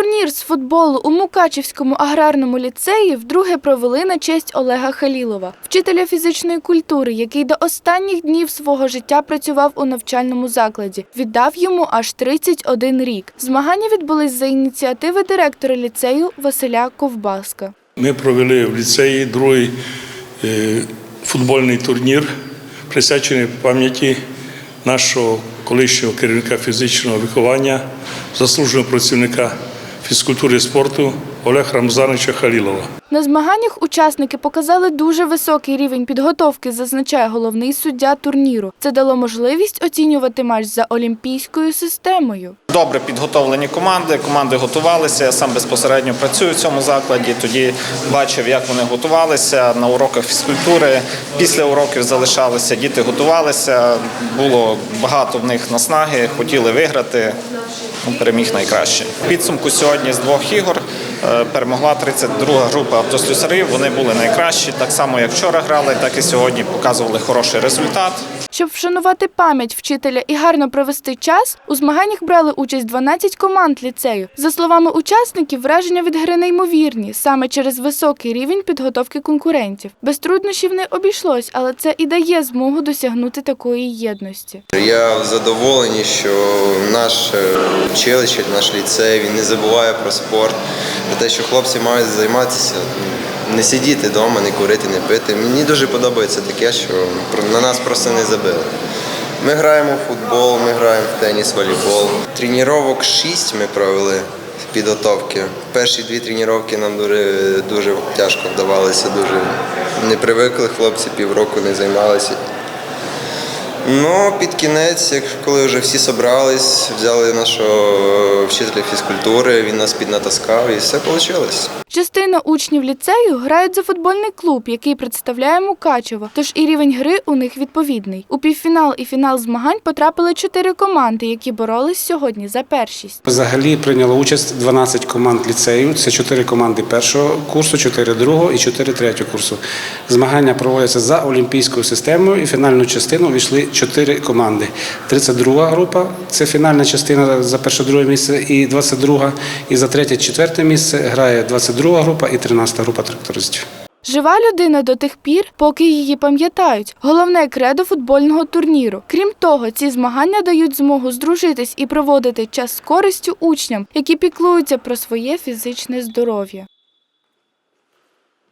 Турнір з футболу у Мукачівському аграрному ліцеї вдруге провели на честь Олега Халілова, вчителя фізичної культури, який до останніх днів свого життя працював у навчальному закладі. Віддав йому аж 31 рік. Змагання відбулись за ініціативи директора ліцею Василя Ковбаска. Ми провели в ліцеї другий е, футбольний турнір, присвячений пам'яті нашого колишнього керівника фізичного виховання, заслуженого працівника фізкультури і спорту Олега Рамзановича Халілова. На змаганнях учасники показали дуже високий рівень підготовки, зазначає головний суддя турніру. Це дало можливість оцінювати матч за олімпійською системою. Добре підготовлені команди. Команди готувалися. Я сам безпосередньо працюю в цьому закладі. Тоді бачив, як вони готувалися на уроках фізкультури. Після уроків залишалися, діти готувалися. Було багато в них наснаги, хотіли виграти. Переміг найкраще. Підсумку сьогодні з двох ігор е, перемогла 32 група автослюсарів. Вони були найкращі, так само як вчора грали, так і сьогодні показували хороший результат. Щоб вшанувати пам'ять вчителя і гарно провести час, у змаганнях брали участь 12 команд ліцею. За словами учасників, враження від гри неймовірні, саме через високий рівень підготовки конкурентів. Без труднощів не обійшлось, але це і дає змогу досягнути такої єдності. Я в задоволенні, що наш е, училище, наш ліцей він не забуває про спорт, про те, що хлопці мають займатися, не сидіти вдома, не курити, не пити. Мені дуже подобається таке, що на нас просто не забили. Ми граємо в футбол, ми граємо в теніс, волейбол. Тренувок шість ми провели підготовки. Перші дві тренування нам дуже, дуже тяжко вдавалися, дуже не привикли хлопці, півроку не займалися. Ну, під кінець, як коли вже всі зібрались, взяли нашого вчителя фізкультури, він нас піднатаскав і все вийшло. Частина учнів ліцею грають за футбольний клуб, який представляє Мукачево, тож і рівень гри у них відповідний. У півфінал і фінал змагань потрапили чотири команди, які боролись сьогодні за першість. Взагалі прийняло участь 12 команд ліцею. Це 4 команди першого курсу, 4 другого і 4 третього курсу. Змагання проводяться за олімпійською системою і фінальну частину увійшли 4 команди. 32 група це фінальна частина за перше-друге місце, і 22, і за третє-четверте місце грає 22 група і 13 група трактористів. Жива людина до тих пір, поки її пам'ятають. Головне кредо футбольного турніру. Крім того, ці змагання дають змогу здружитись і проводити час з користю учням, які піклуються про своє фізичне здоров'я.